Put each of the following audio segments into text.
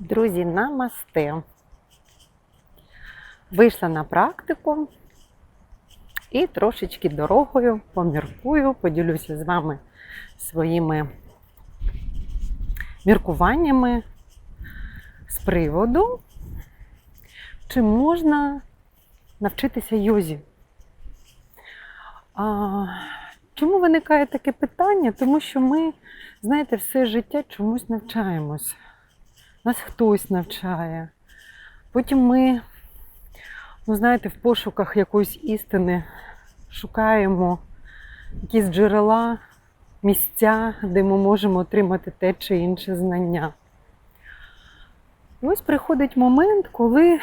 Друзі, намасте. Вийшла на практику і трошечки дорогою поміркую, поділюся з вами своїми міркуваннями з приводу, чи можна навчитися йозі. А, чому виникає таке питання? Тому що ми, знаєте, все життя чомусь навчаємось. Нас хтось навчає. Потім ми, ну знаєте, в пошуках якоїсь істини шукаємо якісь джерела, місця, де ми можемо отримати те чи інше знання. І ось приходить момент, коли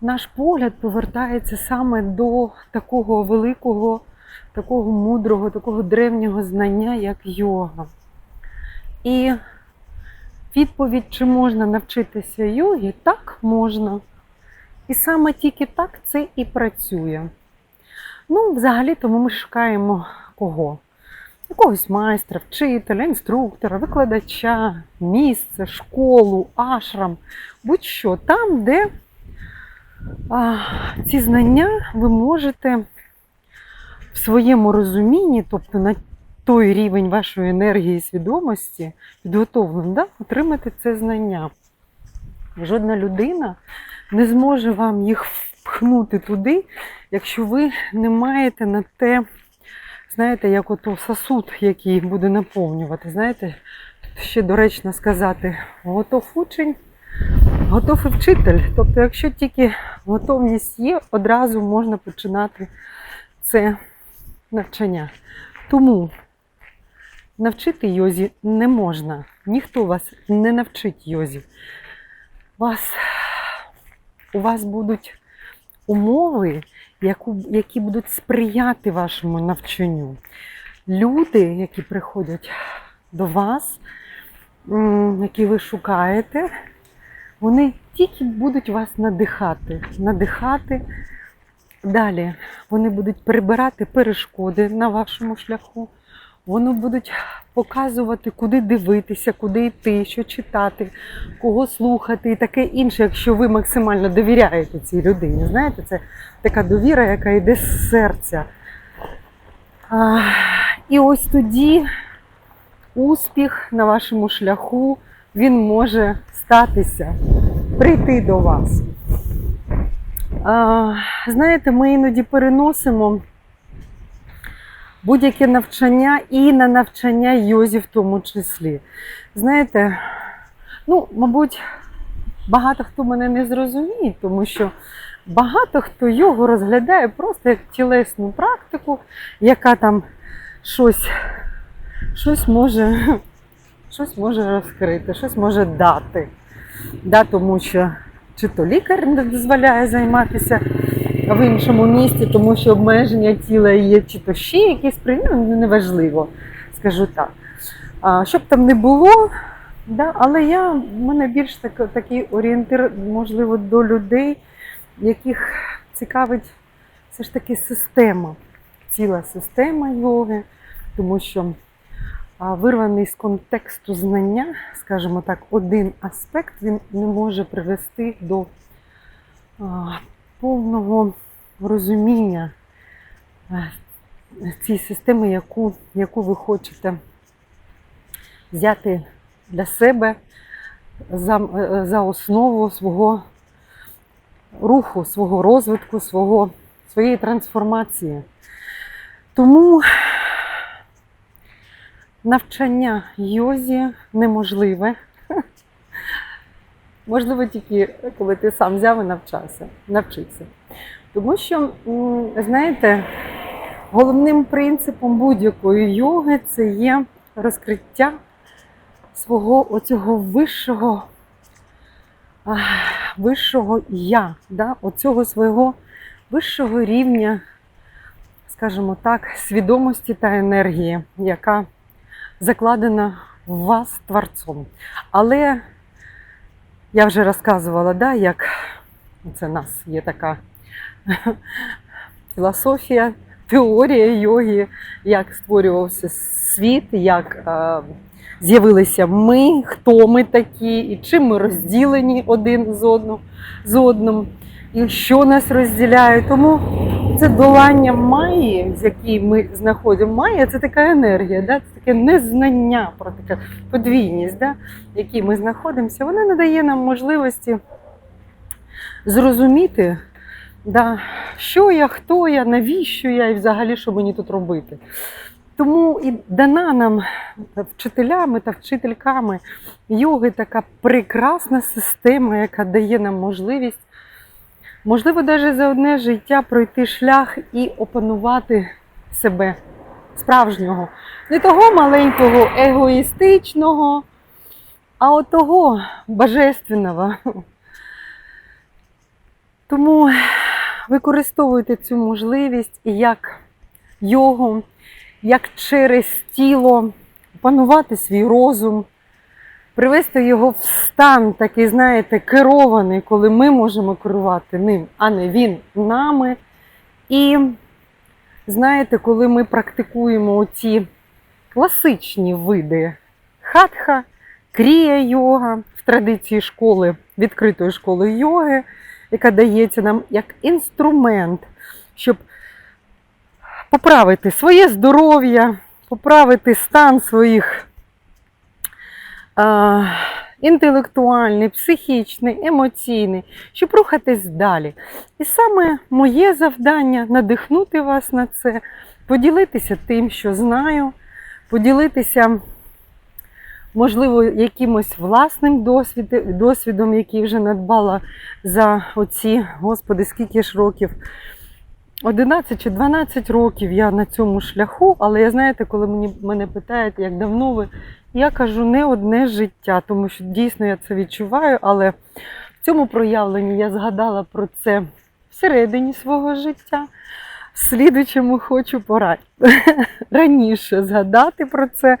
наш погляд повертається саме до такого великого, такого мудрого, такого древнього знання, як йога. І відповідь, чи можна навчитися йогі, так можна. І саме тільки так це і працює. Ну, взагалі, тому ми шукаємо кого? Якогось майстра, вчителя, інструктора, викладача, місце, школу, ашрам, будь-що там, де а, ці знання ви можете в своєму розумінні, тобто на той рівень вашої енергії і свідомості, підготовлений, да, отримати це знання. Жодна людина не зможе вам їх впхнути туди, якщо ви не маєте на те, знаєте, як ото сосуд, який буде наповнювати. Знаєте, тут ще доречно сказати, готов учень, готов і вчитель. Тобто, якщо тільки готовність є, одразу можна починати це навчання. Тому навчити йозі не можна. Ніхто вас не навчить йозі. Вас, у вас будуть умови, які будуть сприяти вашому навчанню. Люди, які приходять до вас, які ви шукаєте, вони тільки будуть вас надихати. Надихати. Далі вони будуть прибирати перешкоди на вашому шляху. Вони будуть показувати, куди дивитися, куди йти, що читати, кого слухати і таке інше, якщо ви максимально довіряєте цій людині. Знаєте, це така довіра, яка йде з серця. А, і ось тоді успіх на вашому шляху він може статися, прийти до вас. А, знаєте, ми іноді переносимо будь-яке навчання і на навчання йозі в тому числі. Знаєте, ну, мабуть, багато хто мене не зрозуміє, тому що багато хто його розглядає просто як тілесну практику, яка там щось, щось може. Щось може розкрити, щось може дати. Да, тому що чи то лікар не дозволяє займатися в іншому місті, тому що обмеження тіла є, чи то ще якісь ну, неважливо, скажу так. А, щоб там не було, да, але я, в мене більш так, такий орієнтир, можливо, до людей, яких цікавить все ж таки система, ціла система йоги, тому що вирваний з контексту знання, скажімо так, один аспект він не може привести до повного розуміння е, цієї системи, яку, яку ви хочете взяти для себе за, е, за основу свого руху, свого розвитку, свого, своєї трансформації. Тому навчання йозі неможливе. Можливо, тільки коли ти сам взяв і навчався, навчився. Тому що, знаєте, головним принципом будь-якої йоги це є розкриття свого оцього вищого, вищого я, да? оцього свого вищого рівня, скажімо так, свідомості та енергії, яка закладена в вас творцом. Але я вже розказувала, да, як це нас є така філософія, теорія йоги, як створювався світ, як е, з'явилися ми, хто ми такі, і чим ми розділені один з одним, з одним, і що нас розділяє. Тому це долання Майї, з якій ми знаходимо. Майя це така енергія, да? це таке незнання про таке подвійність, да? в якій ми знаходимося. Вона надає нам можливості зрозуміти, да, що я, хто я, навіщо я і взагалі що мені тут робити. Тому і дана нам вчителями та вчительками йоги така прекрасна система, яка дає нам можливість, можливо, навіть за одне життя пройти шлях і опанувати себе справжнього. Не того маленького, егоїстичного, а от того божественного. Тому використовуйте цю можливість як йогу, як через тіло опанувати свій розум, привести його в стан, такий, знаєте, керований, коли ми можемо керувати ним, а не він нами. І знаєте, коли ми практикуємо оці класичні види хатха, крія йога в традиції школи, відкритої школи йоги, яка дається нам як інструмент, щоб поправити своє здоров'я, поправити стан своїх інтелектуальний, психічний, емоційний, щоб рухатись далі. І саме моє завдання надихнути вас на це, поділитися тим, що знаю, поділитися, можливо, якимось власним досвід, досвідом, який вже надбала за оці, господи, скільки ж років. 11 чи 12 років я на цьому шляху, але я знаєте, коли мені мене питають, як давно ви, я кажу не одне життя, тому що дійсно я це відчуваю, але в цьому проявленні я згадала про це всередині свого життя. В слідучому хочу порадити раніше згадати про це,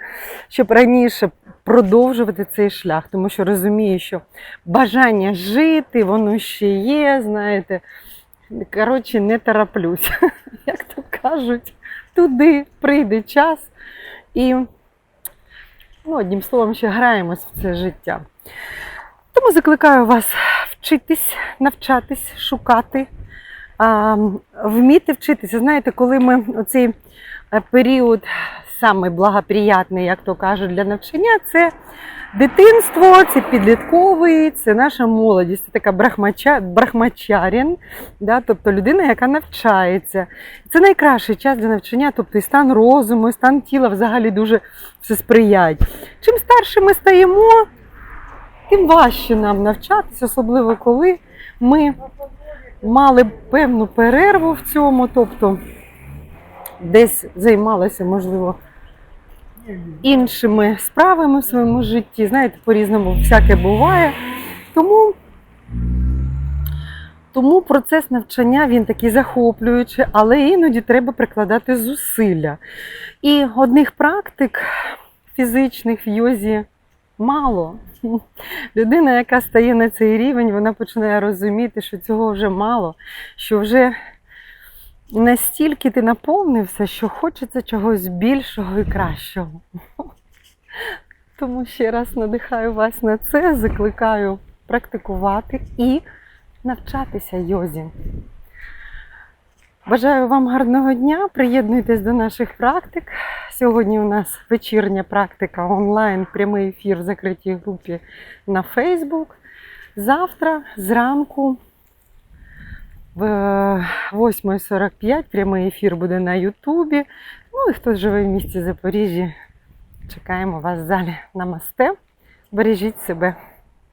щоб раніше продовжувати цей шлях, тому що розумію, що бажання жити, воно ще є, знаєте. Коротше, не тороплюсь, як то кажуть, туди прийде час і, ну, одним словом, ще граємось в це життя. Тому закликаю вас вчитись, навчатись, шукати, вміти вчитися. Знаєте, коли ми оцей е, період самий благоприятний, як то кажуть, для навчання, це Дитинство, це підлітковий, це наша молодість, це така брахмача, брахмачарін, да, тобто людина, яка навчається. Це найкращий час для навчання, тобто і стан розуму, і стан тіла взагалі дуже все сприяють. Чим старше ми стаємо, тим важче нам навчатися, особливо коли ми мали певну перерву в цьому, тобто десь займалися, можливо іншими справами в своєму житті. Знаєте, по-різному всяке буває. Тому, тому процес навчання він такий захоплюючий, але іноді треба прикладати зусилля. І одних практик фізичних в йозі мало. Людина, яка стає на цей рівень, вона починає розуміти, що цього вже мало, що вже настільки ти наповнився, що хочеться чогось більшого і кращого. Тому ще раз надихаю вас на це, закликаю практикувати і навчатися йозі. Бажаю вам гарного дня, приєднуйтесь до наших практик. Сьогодні у нас вечірня практика онлайн, прямий ефір в закритій групі на Facebook. Завтра зранку в 8.45 прямий ефір буде на Ютубі. Ну і хто живе в місті Запоріжжі, чекаємо вас в залі. Намасте. Бережіть себе.